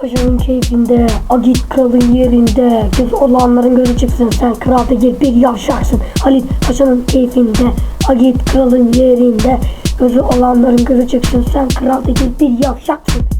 Paşa'nın keyfinde, Agit kralın yerinde, göz olanların gözü çıksın, sen kral değil bir yavşaksın. Halit Paşa'nın keyfinde, Agit kralın yerinde, gözü olanların gözü çıksın, sen kral değil bir yavşaksın.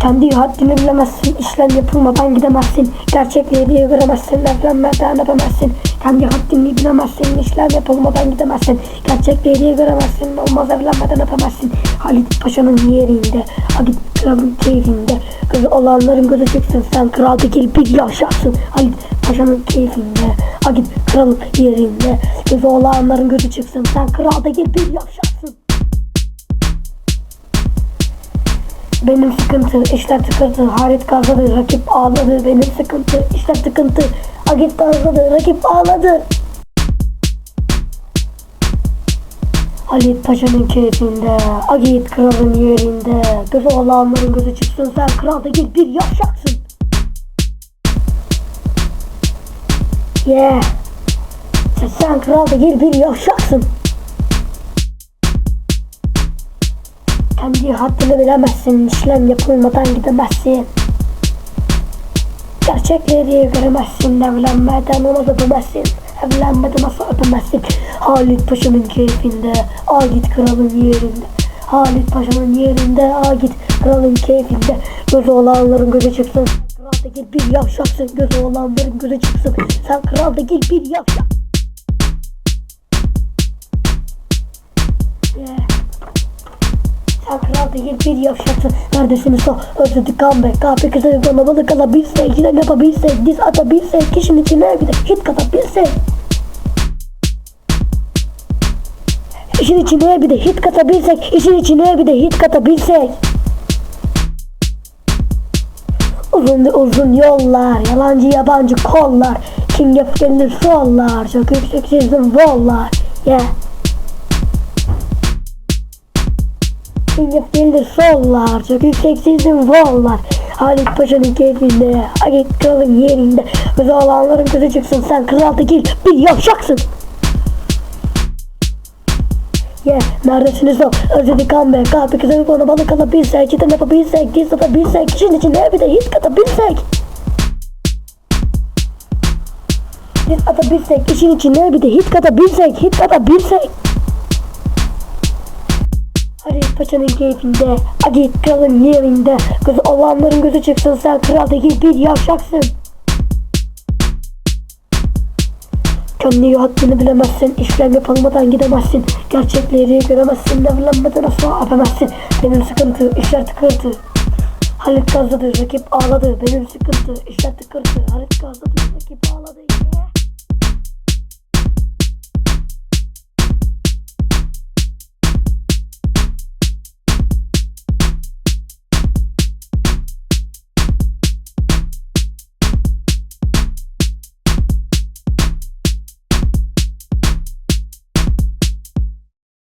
Kendi haddini bilemezsin, işlem yapılmadan gidemezsin. Gerçekliği diye göremezsin, evlenmeden öpemezsin. Kendi haddini bilemezsin, işlem yapılmadan gidemezsin. Gerçekliği diye göremezsin, olmaz evlenmeden öpemezsin. Halit Paşa'nın yerinde, Halit Kral'ın keyfinde. Gözü olanların gözü çıksın, sen kral değil bir yavşaksın. Halit Paşa'nın keyfinde, Halit Kral'ın yerinde. Gözü olanların gözü çıksın, sen kral değil bir yavşaksın. Benim sıkıntı, işler tıkırtı, Halit gazladı, rakip ağladı. Benim sıkıntı, işler tıkıntı, Agit gazladı, rakip ağladı. Halit Paşa'nın keyfinde, Agit kralın yerinde. Gözü olanların gözü çıksın, sen kral değil bir yavşaksın. Yeah. Sen, sen kral değil bir yavşaksın. Kendi haddini bilemezsin, işlem yapılmadan gidemezsin. Gerçekleri göremezsin, evlenmeden onu öpemezsin. Evlenmeden nasıl öpemezsin? Halit Paşa'nın keyfinde, Agit kralın yerinde. Halit Paşa'nın yerinde, Agit kralın keyfinde. Gözü olanların gözü çıksın. Sen kral değil bir yavşaksın. Gözü olanların gözü çıksın. Sen kral değil bir yavşak. Yeah. Kral değil bir yavşaksın. Neredesiniz o? Özledik kan be. Kahpe kızı bana balık alabilsek. Yine yapabilsek. Diz atabilsek. Kişinin içine bir de hit katabilsek. İşin içine bir de hit katabilsek. İşin içine bir de hit katabilsek. Uzun uzun yollar, yalancı yabancı kollar. Kim yap gelir sollar, çok yüksek sezim vollar. Yeah. Hedef gelir sollar. Çok yüksek sizin vollar. Halit Paşa'nın keyfinde Halit Kral'ın yerinde. Gözü olanların gözü çıksın Sen kral değil bir yavşaksın. Yeah, neredesiniz o? Özledik kan be Kahpe kızarık ona balık alabilsek Çitem yapabilsek Diz atabilsek Kişinin içine bir de hit katabilsek. Diz atabilsek işin içine bir de hit katabilsek Hit katabilsek Halit Paşa'nın keyfinde, Agit kralın yerinde. Gözü olanların gözü çıksın, sen kral değil bir yavşaksın. Kendi haddini bilemezsin, işlem yapılmadan gidemezsin. Gerçekleri göremezsin, evlenmeden asla öpemezsin. Benim sıkıntı, işler tıkırtı. Halit gazladı, rakip ağladı. Benim sıkıntı, işler tıkırtı. Halit gazladı.